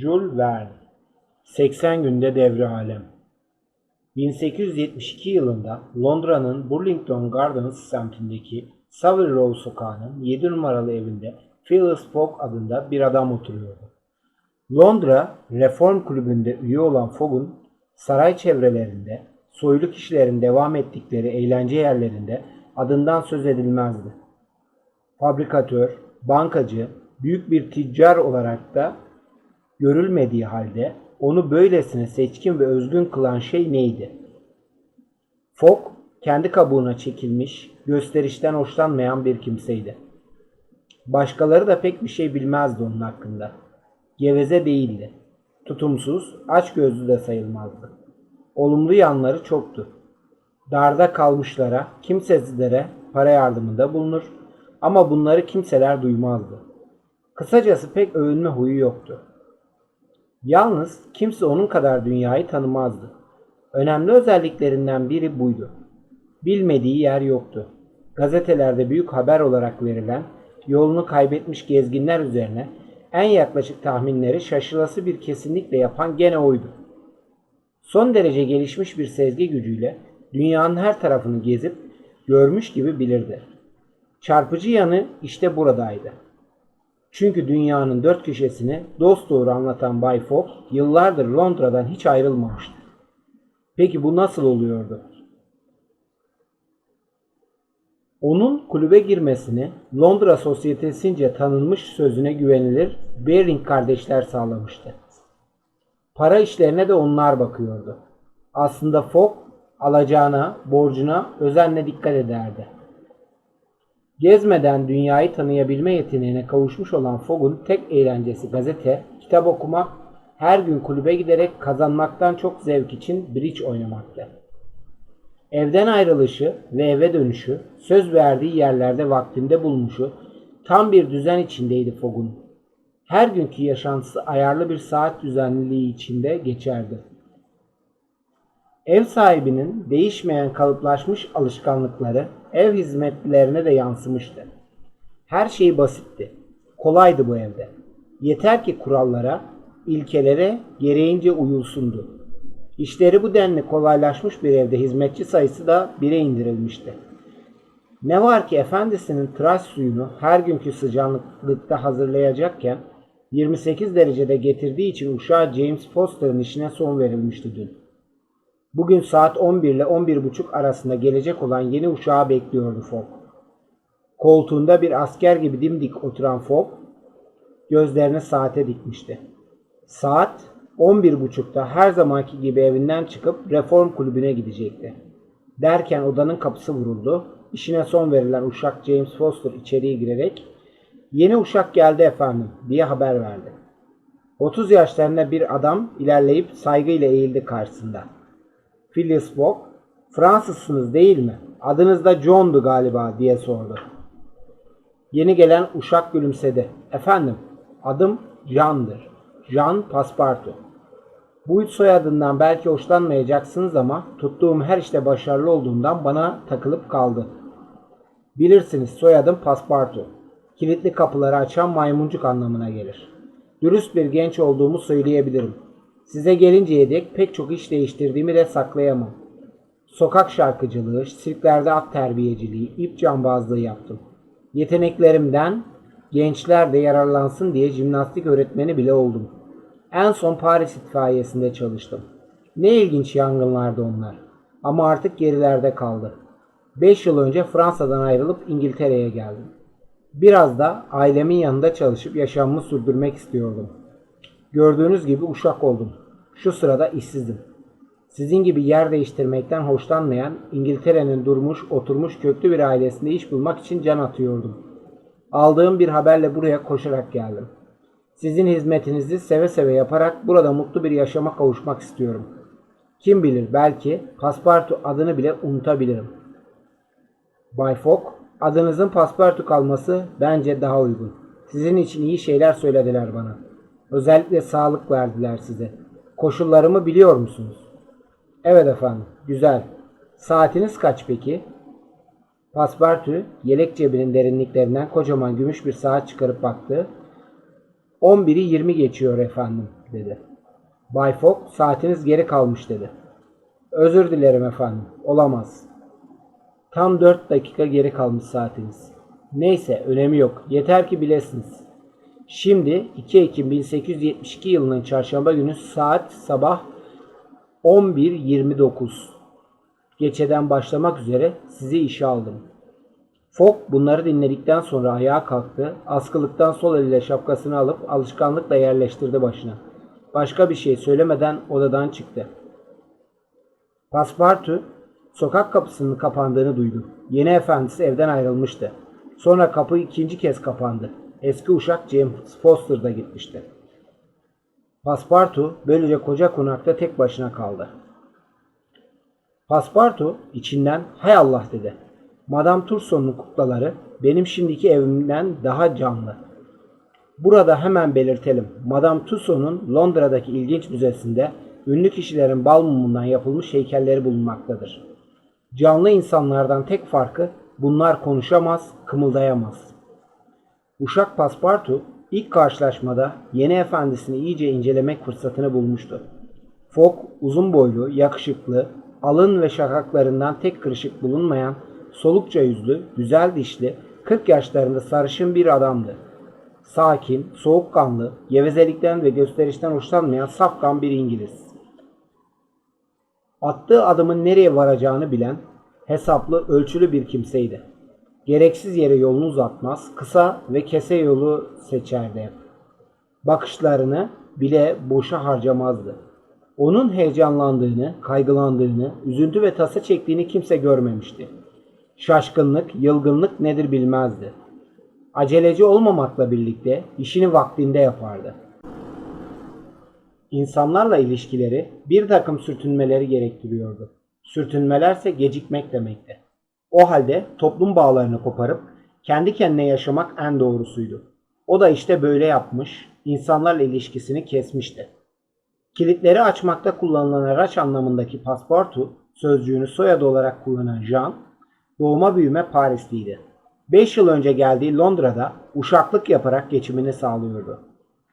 Jules Verne 80 günde devre alem 1872 yılında Londra'nın Burlington Gardens semtindeki Savile Row sokağının 7 numaralı evinde Phileas Fogg adında bir adam oturuyordu. Londra Reform Kulübü'nde üye olan Fogg'un saray çevrelerinde soylu kişilerin devam ettikleri eğlence yerlerinde adından söz edilmezdi. Fabrikatör, bankacı, büyük bir ticcar olarak da görülmediği halde onu böylesine seçkin ve özgün kılan şey neydi? Fogg kendi kabuğuna çekilmiş, gösterişten hoşlanmayan bir kimseydi. Başkaları da pek bir şey bilmezdi onun hakkında. Geveze değildi. Tutumsuz, açgözlü de sayılmazdı. Olumlu yanları çoktu. Darda kalmışlara, kimsesizlere para yardımında bulunur ama bunları kimseler duymazdı. Kısacası pek övünme huyu yoktu. Yalnız kimse onun kadar dünyayı tanımazdı. Önemli özelliklerinden biri buydu. Bilmediği yer yoktu. Gazetelerde büyük haber olarak verilen yolunu kaybetmiş gezginler üzerine en yaklaşık tahminleri şaşılası bir kesinlikle yapan gene oydu. Son derece gelişmiş bir sezgi gücüyle dünyanın her tarafını gezip görmüş gibi bilirdi. Çarpıcı yanı işte buradaydı. Çünkü dünyanın dört köşesini dosdoğru anlatan Bay Fogg yıllardır Londra'dan hiç ayrılmamıştı. Peki bu nasıl oluyordu? Onun kulübe girmesini Londra sosyetesince tanınmış sözüne güvenilir Baring kardeşler sağlamıştı. Para işlerine de onlar bakıyordu. Aslında Fogg alacağına, borcuna özenle dikkat ederdi. Gezmeden dünyayı tanıyabilme yeteneğine kavuşmuş olan Fogg'un tek eğlencesi gazete, kitap okumak, her gün kulübe giderek kazanmaktan çok zevk için bridge oynamaktı. Evden ayrılışı ve eve dönüşü, söz verdiği yerlerde vaktinde bulmuşu, tam bir düzen içindeydi Fogg'un. Her günkü yaşantısı ayarlı bir saat düzenliliği içinde geçerdi. Ev sahibinin değişmeyen kalıplaşmış alışkanlıkları ev hizmetlilerine de yansımıştı. Her şey basitti. Kolaydı bu evde. Yeter ki kurallara, ilkelere gereğince uyulsundu. İşleri bu denli kolaylaşmış bir evde hizmetçi sayısı da bire indirilmişti. Ne var ki efendisinin tıraş suyunu her günkü sıcaklıkta hazırlayacakken 28 derecede getirdiği için uşağı James Foster'ın işine son verilmişti dün. Bugün saat 11 ile 11.30 arasında gelecek olan yeni uşağı bekliyordu Fogg. Koltuğunda bir asker gibi dimdik oturan Fogg gözlerini saate dikmişti. Saat 11.30'da her zamanki gibi evinden çıkıp reform kulübüne gidecekti. Derken odanın kapısı vuruldu. İşine son verilen uşak James Foster içeriye girerek ''Yeni uşak geldi efendim'' diye haber verdi. 30 yaşlarında bir adam ilerleyip saygıyla eğildi karşısında. Phileas Fogg, Fransızsınız değil mi? Adınız da John'du galiba diye sordu. Yeni gelen uşak gülümsedi. Efendim, adım Jean'dır. Jean Paspartu. Bu üç soyadından belki hoşlanmayacaksınız ama tuttuğum her işte başarılı olduğundan bana takılıp kaldı. Bilirsiniz soyadım Paspartu. Kilitli kapıları açan maymuncuk anlamına gelir. Dürüst bir genç olduğumu söyleyebilirim. Size gelinceye dek pek çok iş değiştirdiğimi de saklayamam. Sokak şarkıcılığı, sirklerde at terbiyeciliği, ip cambazlığı yaptım. Yeteneklerimden gençler de yararlansın diye jimnastik öğretmeni bile oldum. En son Paris itfaiyesinde çalıştım. Ne ilginç yangınlardı onlar. Ama artık gerilerde kaldı. 5 yıl önce Fransa'dan ayrılıp İngiltere'ye geldim. Biraz da ailemin yanında çalışıp yaşamımı sürdürmek istiyordum. Gördüğünüz gibi uşak oldum. Şu sırada işsizdim. Sizin gibi yer değiştirmekten hoşlanmayan İngiltere'nin durmuş oturmuş köklü bir ailesinde iş bulmak için can atıyordum. Aldığım bir haberle buraya koşarak geldim. Sizin hizmetinizi seve seve yaparak burada mutlu bir yaşama kavuşmak istiyorum. Kim bilir belki Paspartu adını bile unutabilirim. Bay Fogg, adınızın Paspartu kalması bence daha uygun. Sizin için iyi şeyler söylediler bana. Özellikle sağlık verdiler size. Koşullarımı biliyor musunuz? Evet efendim, güzel. Saatiniz kaç peki? Paspartu yelek cebinin derinliklerinden kocaman gümüş bir saat çıkarıp baktı. 11'i 20 geçiyor efendim. dedi. Bay Fogg saatiniz geri kalmış dedi. Özür dilerim efendim. Olamaz. Tam 4 dakika geri kalmış saatiniz. Neyse önemi yok. Yeter ki bilesiniz. Şimdi 2 Ekim 1872 yılının çarşamba günü saat sabah 11.29. Geçeden başlamak üzere sizi işe aldım. Fogg bunları dinledikten sonra ayağa kalktı. Askılıktan sol eliyle şapkasını alıp alışkanlıkla yerleştirdi başına. Başka bir şey söylemeden odadan çıktı. Paspartu sokak kapısının kapandığını duydu. Yeni efendisi evden ayrılmıştı. Sonra kapı ikinci kez kapandı. Eski uşak James Foster da gitmişti. Paspartu böylece koca konakta tek başına kaldı. Paspartu içinden hay Allah dedi. Madame Turson'un kuklaları benim şimdiki evimden daha canlı. Burada hemen belirtelim. Madame Tussauds'un Londra'daki ilginç müzesinde ünlü kişilerin bal mumundan yapılmış heykelleri bulunmaktadır. Canlı insanlardan tek farkı bunlar konuşamaz, kımıldayamaz. Uşak Paspartu ilk karşılaşmada yeni efendisini iyice incelemek fırsatını bulmuştu. Fogg uzun boylu, yakışıklı, alın ve şakaklarından tek kırışık bulunmayan, solukça yüzlü, güzel dişli, 40 yaşlarında sarışın bir adamdı. Sakin, soğukkanlı, gevezelikten ve gösterişten hoşlanmayan safkan bir İngiliz. Attığı adımın nereye varacağını bilen, hesaplı, ölçülü bir kimseydi. Gereksiz yere yolunu uzatmaz, kısa ve kese yolu seçerdi. Bakışlarını bile boşa harcamazdı. Onun heyecanlandığını, kaygılandığını, üzüntü ve tasa çektiğini kimse görmemişti. Şaşkınlık, yılgınlık nedir bilmezdi. Aceleci olmamakla birlikte işini vaktinde yapardı. İnsanlarla ilişkileri bir takım sürtünmeleri gerektiriyordu. Sürtünmelerse gecikmek demekti. O halde toplum bağlarını koparıp kendi kendine yaşamak en doğrusuydu. O da işte böyle yapmış, insanlarla ilişkisini kesmişti. Kilitleri açmakta kullanılan araç anlamındaki pasportu sözcüğünü soyadı olarak kullanan Jean, doğuma büyüme Parisliydi. 5 yıl önce geldiği Londra'da uşaklık yaparak geçimini sağlıyordu.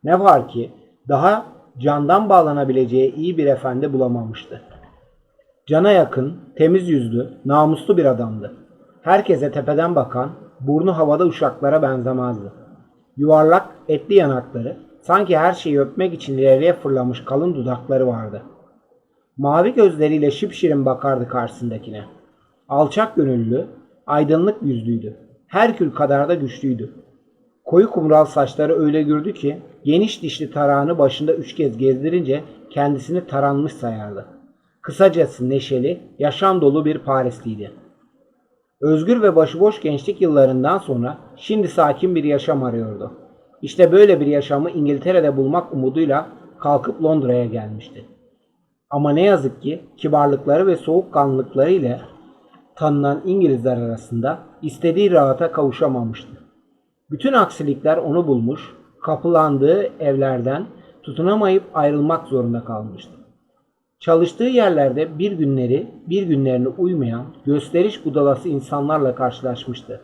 Ne var ki daha candan bağlanabileceği iyi bir efendi bulamamıştı. Cana yakın, temiz yüzlü, namuslu bir adamdı. Herkese tepeden bakan, burnu havada uşaklara benzemezdi. Yuvarlak, etli yanakları, sanki her şeyi öpmek için ileriye fırlamış kalın dudakları vardı. Mavi gözleriyle şipşirin bakardı karşısındakine. Alçak gönüllü, aydınlık yüzlüydü. Herkül kadar da güçlüydü. Koyu kumral saçları öyle gürdü ki geniş dişli tarağını başında üç kez gezdirince kendisini taranmış sayardı. Kısacası neşeli, yaşam dolu bir Parisliydi. Özgür ve başıboş gençlik yıllarından sonra şimdi sakin bir yaşam arıyordu. İşte böyle bir yaşamı İngiltere'de bulmak umuduyla kalkıp Londra'ya gelmişti. Ama ne yazık ki kibarlıkları ve soğukkanlılıkları ile tanınan İngilizler arasında istediği rahata kavuşamamıştı. Bütün aksilikler onu bulmuş, kapılandığı evlerden tutunamayıp ayrılmak zorunda kalmıştı. Çalıştığı yerlerde bir günleri, bir günlerini uymayan, gösteriş budalası insanlarla karşılaşmıştı.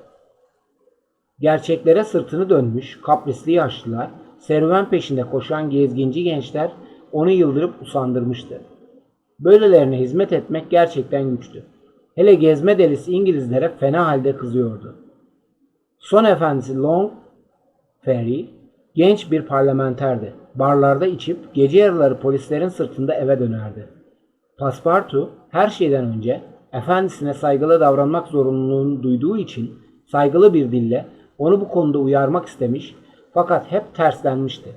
Gerçeklere sırtını dönmüş, kaprisli yaşlılar, serüven peşinde koşan gezginci gençler onu yıldırıp usandırmıştı. Böylelerine hizmet etmek gerçekten güçtü. Hele gezme delisi İngilizlere fena halde kızıyordu. Son efendisi Long Ferry genç bir parlamenterdi. Barlarda içip gece yarıları polislerin sırtında eve dönerdi. Paspartu her şeyden önce efendisine saygılı davranmak zorunluluğunu duyduğu için saygılı bir dille onu bu konuda uyarmak istemiş fakat hep terslenmişti.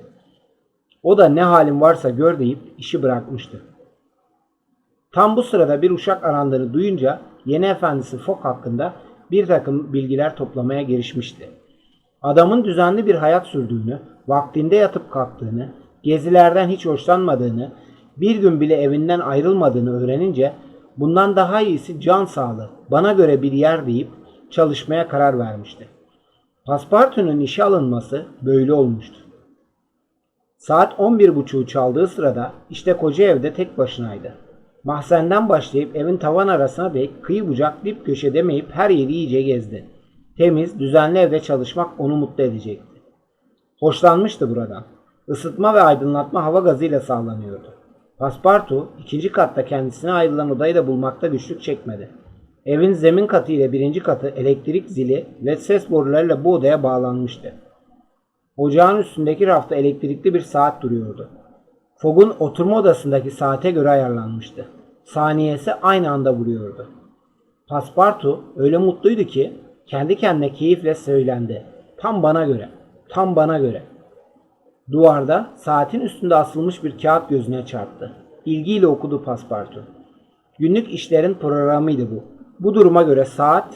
O da ne halin varsa gör deyip işi bırakmıştı. Tam bu sırada bir uşak arandığını duyunca yeni efendisi Fok hakkında bir takım bilgiler toplamaya girişmişti. Adamın düzenli bir hayat sürdüğünü, vaktinde yatıp kalktığını, gezilerden hiç hoşlanmadığını, bir gün bile evinden ayrılmadığını öğrenince bundan daha iyisi can sağlığı, bana göre bir yer deyip çalışmaya karar vermişti. Paspartu'nun işe alınması böyle olmuştu. Saat 11.30'u çaldığı sırada işte koca evde tek başınaydı. Mahzenden başlayıp evin tavan arasına dek kıyı bucak dip köşe demeyip her yeri iyice gezdi. Temiz, düzenli evde çalışmak onu mutlu edecekti. Hoşlanmıştı buradan. Isıtma ve aydınlatma hava gazıyla sağlanıyordu. Paspartu ikinci katta kendisine ayrılan odayı da bulmakta güçlük çekmedi. Evin zemin katı ile birinci katı elektrik zili ve ses borularıyla bu odaya bağlanmıştı. Ocağın üstündeki rafta elektrikli bir saat duruyordu. Fogg'un oturma odasındaki saate göre ayarlanmıştı. Saniyesi aynı anda vuruyordu. Paspartu öyle mutluydu ki kendi kendine keyifle söylendi. Tam bana göre, tam bana göre. Duvarda saatin üstünde asılmış bir kağıt gözüne çarptı. İlgiyle okudu Paspartu. Günlük işlerin programıydı bu. Bu duruma göre saat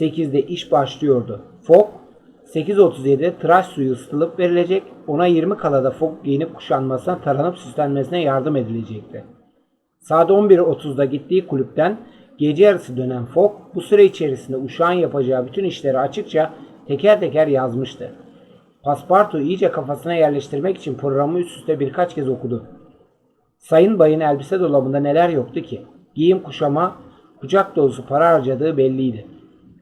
8'de iş başlıyordu. Fogg 8.37'de tıraş suyu ısıtılıp verilecek. Ona 20 kalada Fogg giyinip kuşanmasına, taranıp süslenmesine yardım edilecekti. Saat 11.30'da gittiği kulüpten gece yarısı dönen Fogg bu süre içerisinde uşağın yapacağı bütün işleri açıkça teker teker yazmıştı. Paspartu iyice kafasına yerleştirmek için programı üst üste birkaç kez okudu. Sayın Bay'ın elbise dolabında neler yoktu ki? Giyim kuşama, kucak dolusu para harcadığı belliydi.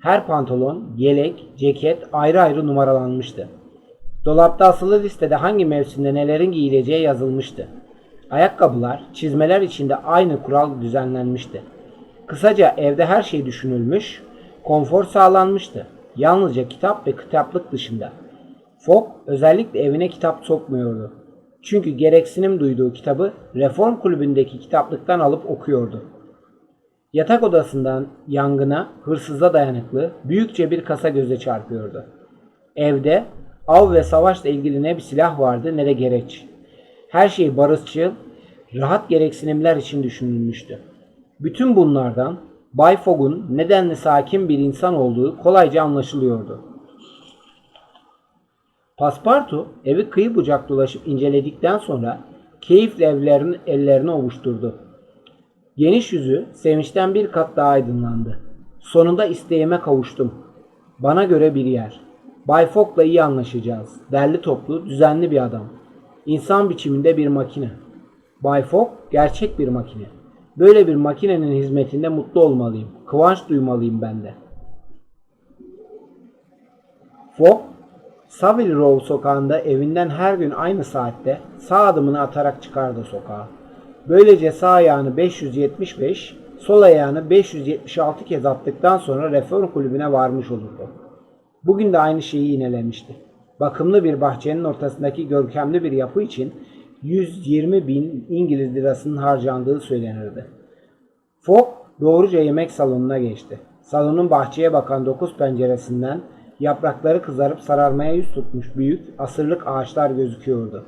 Her pantolon, yelek, ceket ayrı ayrı numaralanmıştı. Dolapta asılı listede hangi mevsimde nelerin giyileceği yazılmıştı. Ayakkabılar, çizmeler içinde aynı kural düzenlenmişti. Kısaca evde her şey düşünülmüş, konfor sağlanmıştı. Yalnızca kitap ve kitaplık dışında. Fogg özellikle evine kitap sokmuyordu. Çünkü gereksinim duyduğu kitabı reform kulübündeki kitaplıktan alıp okuyordu. Yatak odasından yangına, hırsıza dayanıklı büyükçe bir kasa göze çarpıyordu. Evde av ve savaşla ilgili ne bir silah vardı ne de gereç. Her şey barışçıl, rahat gereksinimler için düşünülmüştü. Bütün bunlardan Bay Fogg'un nedenli sakin bir insan olduğu kolayca anlaşılıyordu. Paspartu evi kıyı bucak dolaşıp inceledikten sonra keyifle evlerin ellerini ovuşturdu. Geniş yüzü sevinçten bir kat daha aydınlandı. Sonunda isteğime kavuştum. Bana göre bir yer. Bay Fogg'la iyi anlaşacağız. Derli toplu, düzenli bir adam. İnsan biçiminde bir makine. Bay Fogg gerçek bir makine. Böyle bir makinenin hizmetinde mutlu olmalıyım. Kıvanç duymalıyım ben de. Fogg, Savile Row sokağında evinden her gün aynı saatte sağ adımını atarak çıkardı sokağa. Böylece sağ ayağını 575, sol ayağını 576 kez attıktan sonra reform kulübüne varmış olurdu. Bugün de aynı şeyi yinelemişti. Bakımlı bir bahçenin ortasındaki görkemli bir yapı için 120 bin İngiliz lirasının harcandığı söylenirdi. Fogg doğruca yemek salonuna geçti. Salonun bahçeye bakan dokuz penceresinden yaprakları kızarıp sararmaya yüz tutmuş büyük asırlık ağaçlar gözüküyordu.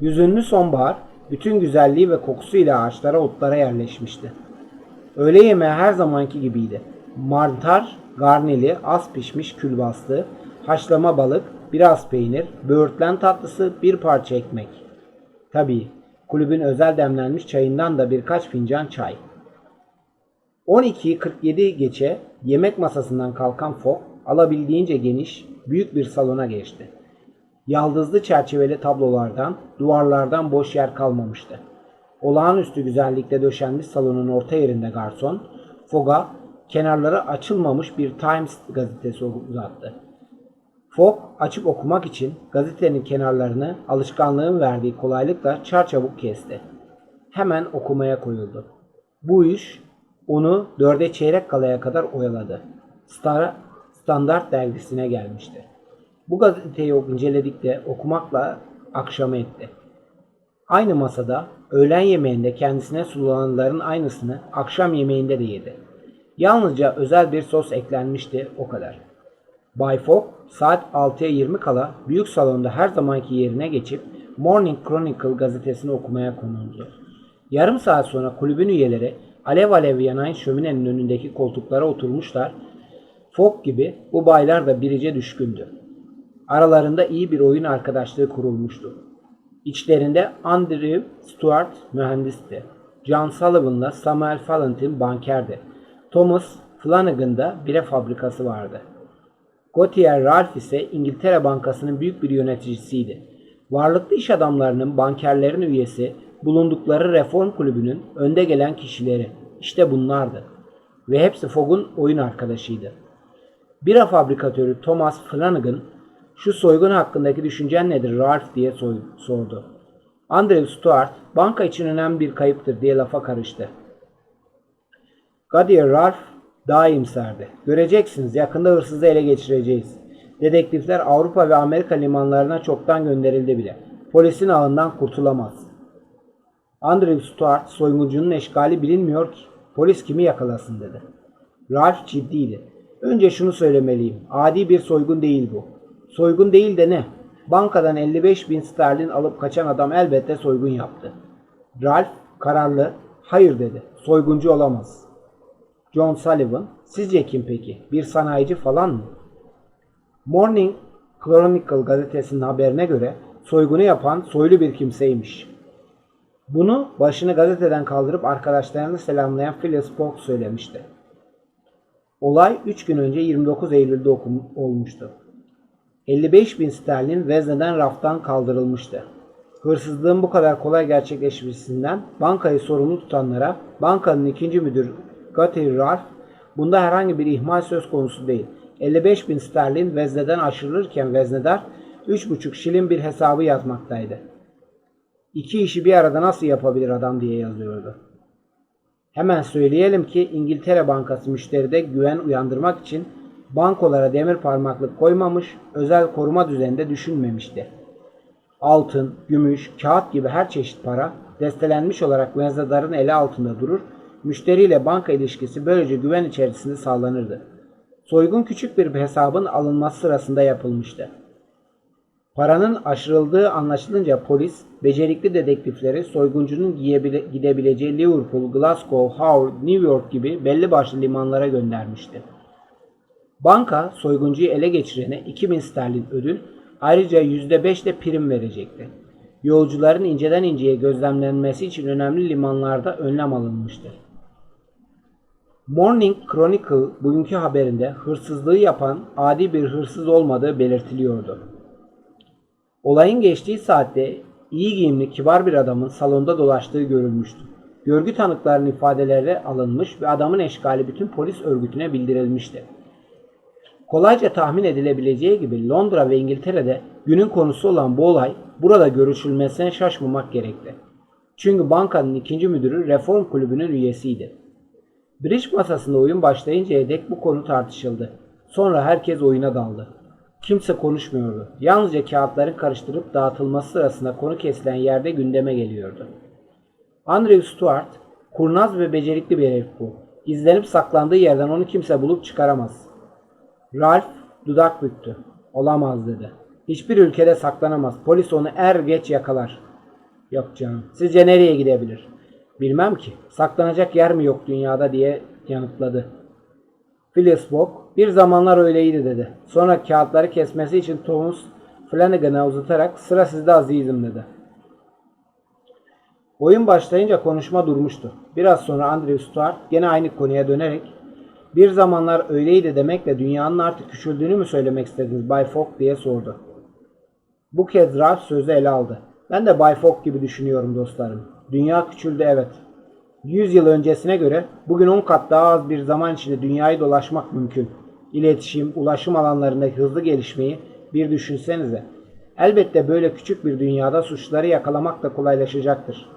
Yüzünlü sonbahar bütün güzelliği ve kokusuyla ağaçlara otlara yerleşmişti. Öğle yemeği her zamanki gibiydi. Mantar, garneli, az pişmiş külbastı, haşlama balık, biraz peynir, böğürtlen tatlısı, bir parça ekmek. Tabii kulübün özel demlenmiş çayından da birkaç fincan çay. 12'yi 47 geçe yemek masasından kalkan Fogg alabildiğince geniş, büyük bir salona geçti. Yaldızlı çerçeveli tablolardan, duvarlardan boş yer kalmamıştı. Olağanüstü güzellikte döşenmiş salonun orta yerinde garson, Fogg'a kenarları açılmamış bir Times gazetesi uzattı. Fogg açıp okumak için gazetenin kenarlarını alışkanlığın verdiği kolaylıkla çarçabuk kesti. Hemen okumaya koyuldu. Bu iş onu dörde çeyrek kalaya kadar oyaladı. Star, Standart dergisine gelmişti. Bu gazeteyi inceledikçe okumakla akşamı etti. Aynı masada öğlen yemeğinde kendisine sunulanların aynısını akşam yemeğinde de yedi. Yalnızca özel bir sos eklenmişti o kadar. Bay Fogg saat 6'ya 20 kala büyük salonda her zamanki yerine geçip Morning Chronicle gazetesini okumaya konuldu. Yarım saat sonra kulübün üyeleri alev alev yanan şöminenin önündeki koltuklara oturmuşlar. Fogg gibi bu baylar da birice düşkündü. Aralarında iyi bir oyun arkadaşlığı kurulmuştu. İçlerinde Andrew Stuart mühendisti. John Sullivan'la Samuel Fallentin bankerdi. Thomas Flanagan'da bire fabrikası vardı. Gautier Ralph ise İngiltere Bankası'nın büyük bir yöneticisiydi. Varlıklı iş adamlarının bankerlerin üyesi, bulundukları reform kulübünün önde gelen kişileri. İşte bunlardı. Ve hepsi Fogg'un oyun arkadaşıydı. Bira fabrikatörü Thomas Flanagan, Şu soygun hakkındaki düşüncen nedir Ralph diye sordu. Andrew Stuart, banka için önemli bir kayıptır diye lafa karıştı. Gadier Ralph daha iyimserdi. Göreceksiniz yakında hırsızı ele geçireceğiz. Dedektifler Avrupa ve Amerika limanlarına çoktan gönderildi bile. Polisin ağından kurtulamaz. Andrew Stuart soyguncunun eşkali bilinmiyor ki. Polis kimi yakalasın dedi. Ralph ciddiydi. Önce şunu söylemeliyim. Adi bir soygun değil bu. Soygun değil de ne? Bankadan 55 bin sterlin alıp kaçan adam elbette soygun yaptı. Ralph kararlı hayır dedi. Soyguncu olamaz. John Sullivan sizce kim peki? Bir sanayici falan mı? Morning Chronicle gazetesinin haberine göre soygunu yapan soylu bir kimseymiş. Bunu başını gazeteden kaldırıp arkadaşlarını selamlayan Phyllis Polk söylemişti. Olay 3 gün önce 29 Eylül'de olmuştu. 55 bin sterlin vezneden raftan kaldırılmıştı. Hırsızlığın bu kadar kolay gerçekleşmesinden bankayı sorumlu tutanlara bankanın ikinci müdür Guthrie Ralph bunda herhangi bir ihmal söz konusu değil. 55 bin sterlin vezneden aşırılırken veznedar 3,5 şilin bir hesabı yazmaktaydı. İki işi bir arada nasıl yapabilir adam diye yazıyordu. Hemen söyleyelim ki İngiltere Bankası müşteride güven uyandırmak için bankolara demir parmaklık koymamış, özel koruma düzeninde düşünmemişti. Altın, gümüş, kağıt gibi her çeşit para destelenmiş olarak veznedarın eli altında durur, müşteriyle banka ilişkisi böylece güven içerisinde sağlanırdı. Soygun küçük bir hesabın alınması sırasında yapılmıştı. Paranın aşırıldığı anlaşılınca polis, becerikli dedektifleri soyguncunun gidebileceği Liverpool, Glasgow, Howard, New York gibi belli başlı limanlara göndermişti. Banka soyguncuyu ele geçirene 2000 sterlin ödül, ayrıca %5 de prim verecekti. Yolcuların inceden inceye gözlemlenmesi için önemli limanlarda önlem alınmıştı. Morning Chronicle bugünkü haberinde hırsızlığı yapan adi bir hırsız olmadığı belirtiliyordu. Olayın geçtiği saatte iyi giyimli kibar bir adamın salonda dolaştığı görülmüştü. Görgü tanıklarının ifadeleri alınmış ve adamın eşkali bütün polis örgütüne bildirilmişti. Kolayca tahmin edilebileceği gibi Londra ve İngiltere'de günün konusu olan bu olay burada görüşülmesine şaşmamak gerekti. Çünkü bankanın ikinci müdürü reform kulübünün üyesiydi. Bridge masasında oyun başlayıncaya dek bu konu tartışıldı. Sonra herkes oyuna daldı. Kimse konuşmuyordu. Yalnızca kağıtların karıştırıp dağıtılması sırasında konu kesilen yerde gündeme geliyordu. Andrew Stuart, kurnaz ve becerikli bir herif bu. İzlenip saklandığı yerden onu kimse bulup çıkaramaz. Ralph dudak büktü. Olamaz dedi. Hiçbir ülkede saklanamaz. Polis onu er geç yakalar. Yok canım. Sizce nereye gidebilir? Bilmem ki. Saklanacak yer mi yok dünyada diye yanıtladı. Phyllis Fogg bir zamanlar öyleydi dedi. Sonra kağıtları kesmesi için Thomas Flanagan'a uzatarak sıra sizde azizim dedi. Oyun başlayınca konuşma durmuştu. Biraz sonra Andrew Stuart gene aynı konuya dönerek bir zamanlar öyleydi demekle dünyanın artık küçüldüğünü mü söylemek istediniz Bay Fogg diye sordu. Bu kez Ralph sözü ele aldı. Ben de Bay Fogg gibi düşünüyorum dostlarım. Dünya küçüldü evet. 100 yıl öncesine göre bugün 10 kat daha az bir zaman içinde dünyayı dolaşmak mümkün. İletişim, ulaşım alanlarındaki hızlı gelişmeyi bir düşünsenize. Elbette böyle küçük bir dünyada suçları yakalamak da kolaylaşacaktır.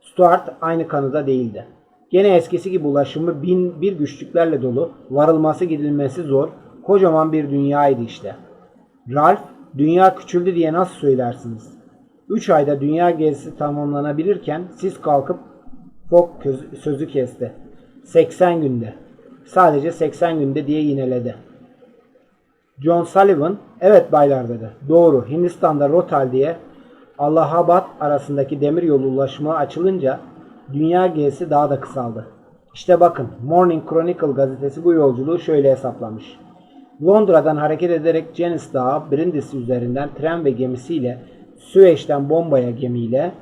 Stuart aynı kanıda değildi. Gene eskisi gibi ulaşımı bin bir güçlüklerle dolu, varılması gidilmesi zor, kocaman bir dünyaydı işte. Ralph, dünya küçüldü diye nasıl söylersiniz? 3 ayda dünya gezisi tamamlanabilirken siz kalkıp Fogg sözü kesti. 80 günde. Sadece 80 günde diye yineledi. John Sullivan, evet baylar dedi. Doğru, Hindistan'da Rotal diye Allahabad arasındaki demir yolu ulaşımı açılınca dünya gezisi daha da kısaldı. İşte bakın Morning Chronicle gazetesi bu yolculuğu şöyle hesaplamış. Londra'dan hareket ederek Cenis Dağı, Brindisi üzerinden tren ve gemisiyle Süveyş'ten Bombay'a gemiyle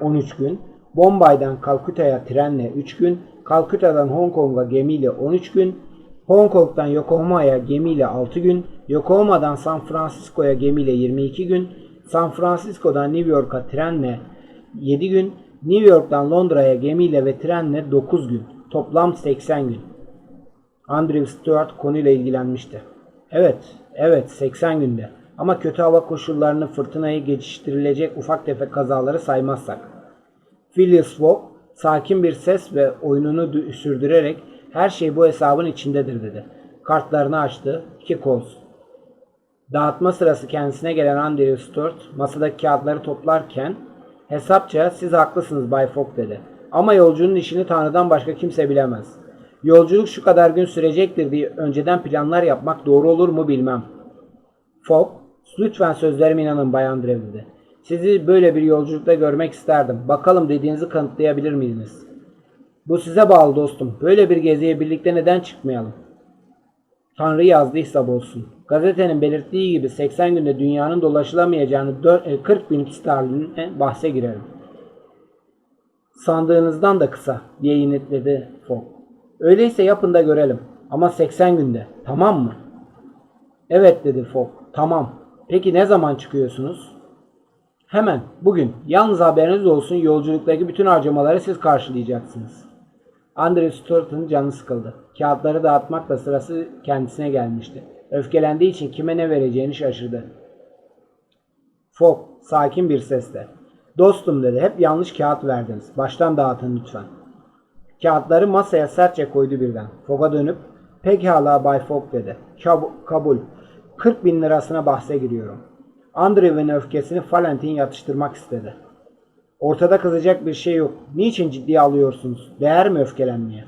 13 gün, Bombay'dan Kalküta'ya trenle 3 gün, Kalküta'dan Hong Kong'a gemiyle 13 gün, Hong Kong'dan Yokohama'ya gemiyle 6 gün, Yokohama'dan San Francisco'ya gemiyle 22 gün, San Francisco'dan New York'a trenle 7 gün, New York'tan Londra'ya gemiyle ve trenle 9 gün. Toplam 80 gün. Andrew Stuart konuyla ilgilenmişti. Evet, evet 80 günde. Ama kötü hava koşullarını fırtınayı geçiştirilecek ufak tefek kazaları saymazsak. Phileas Fogg sakin bir ses ve oyununu dü- sürdürerek her şey bu hesabın içindedir dedi. Kartlarını açtı. İki koz. Dağıtma sırası kendisine gelen Andrew Stuart masadaki kağıtları toplarken hesapça siz haklısınız Bay Fogg dedi. Ama yolcunun işini Tanrı'dan başka kimse bilemez. Yolculuk şu kadar gün sürecektir diye önceden planlar yapmak doğru olur mu bilmem. Fogg, lütfen sözlerime inanın Bay Andrew dedi. Sizi böyle bir yolculukta görmek isterdim. Bakalım dediğinizi kanıtlayabilir miydiniz? Bu size bağlı dostum. Böyle bir geziye birlikte neden çıkmayalım? Tanrı yazdıysa bolsun. Gazetenin belirttiği gibi 80 günde dünyanın dolaşılamayacağını dör- e, 40 bin sterline bahse girerim. Sandığınızdan da kısa diye yinitledi Fogg. Öyleyse yapın da görelim. Ama 80 günde. Tamam mı? Evet dedi Fogg. Tamam. Peki ne zaman çıkıyorsunuz? Hemen bugün. Yalnız haberiniz olsun yolculuktaki bütün harcamaları siz karşılayacaksınız. Andrew Stuart'ın canı sıkıldı. Kağıtları dağıtmakla sırası kendisine gelmişti. Öfkelendiği için kime ne vereceğini şaşırdı. Fogg sakin bir sesle. Dostum dedi hep yanlış kağıt verdiniz. Baştan dağıtın lütfen. Kağıtları masaya sertçe koydu birden. Fogg'a dönüp pekala Bay Fogg dedi. Kab- kabul. 40 bin lirasına bahse giriyorum. Andrew'in öfkesini Valentin yatıştırmak istedi. Ortada kızacak bir şey yok. Niçin ciddiye alıyorsunuz? Değer mi öfkelenmeye?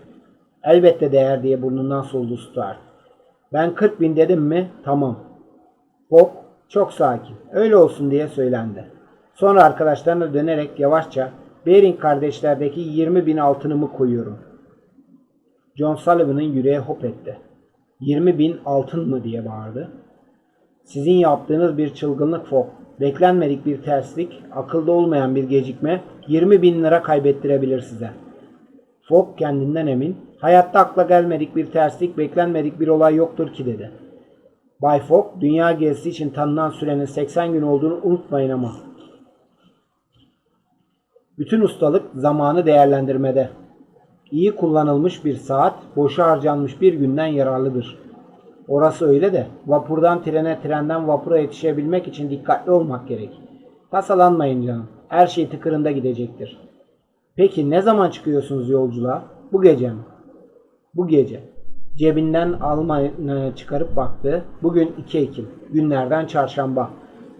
Elbette değer diye burnundan soldu Stuart. Ben 40 bin dedim mi? Tamam. Bob çok sakin. Öyle olsun diye söylendi. Sonra arkadaşlarına dönerek yavaşça Bering kardeşlerdeki 20 bin altınımı koyuyorum. John Sullivan'ın yüreği hop etti. 20 bin altın mı diye bağırdı. Sizin yaptığınız bir çılgınlık Fogg. Beklenmedik bir terslik, akılda olmayan bir gecikme 20 bin lira kaybettirebilir size. Fogg kendinden emin, hayatta akla gelmedik bir terslik, beklenmedik bir olay yoktur ki dedi. Bay Fogg, dünya gezisi için tanınan sürenin 80 gün olduğunu unutmayın ama. Bütün ustalık zamanı değerlendirmede. İyi kullanılmış bir saat, boşa harcanmış bir günden yararlıdır. Orası öyle de vapurdan trene, trenden vapura yetişebilmek için dikkatli olmak gerek. Tasalanmayın canım. Her şey tıkırında gidecektir. Peki ne zaman çıkıyorsunuz yolculuğa? Bu gece mi? Bu gece. Cebinden almayı çıkarıp baktı. Bugün 2 Ekim. Günlerden çarşamba.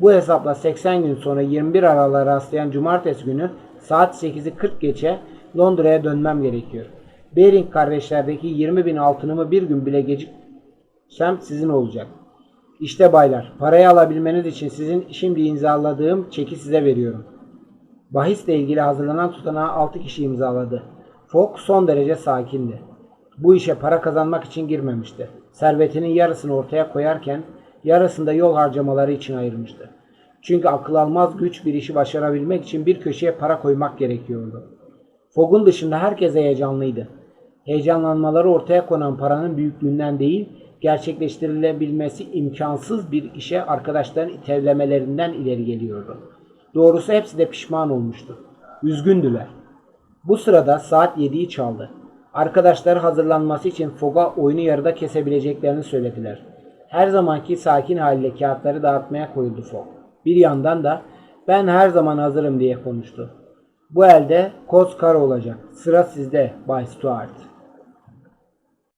Bu hesapla 80 gün sonra 21 Aralık'a rastlayan cumartesi günü saat 8'i 40 geçe Londra'ya dönmem gerekiyor. Bering kardeşlerdeki 20 bin altınımı bir gün bile geciksem sizin olacak. İşte baylar, parayı alabilmeniz için sizin şimdi imzaladığım çeki size veriyorum. Bahisle ilgili hazırlanan tutanağı 6 kişi imzaladı. Fogg son derece sakindi. Bu işe para kazanmak için girmemişti. Servetinin yarısını ortaya koyarken yarısında yol harcamaları için ayırmıştı. Çünkü akıl almaz güç bir işi başarabilmek için bir köşeye para koymak gerekiyordu. Fogg'un dışında herkes heyecanlıydı. Heyecanlanmaları ortaya konan paranın büyüklüğünden değil, gerçekleştirilebilmesi imkansız bir işe arkadaşların itevlemelerinden ileri geliyordu. Doğrusu hepsi de pişman olmuştu. Üzgündüler. Bu sırada saat 7'yi çaldı. Arkadaşlar hazırlanması için Fogg'a oyunu yarıda kesebileceklerini söylediler. Her zamanki sakin haliyle kağıtları dağıtmaya koyuldu Fogg. Bir yandan da ben her zaman hazırım diye konuştu. Bu elde koz kara olacak. Sıra sizde Bay Stuart.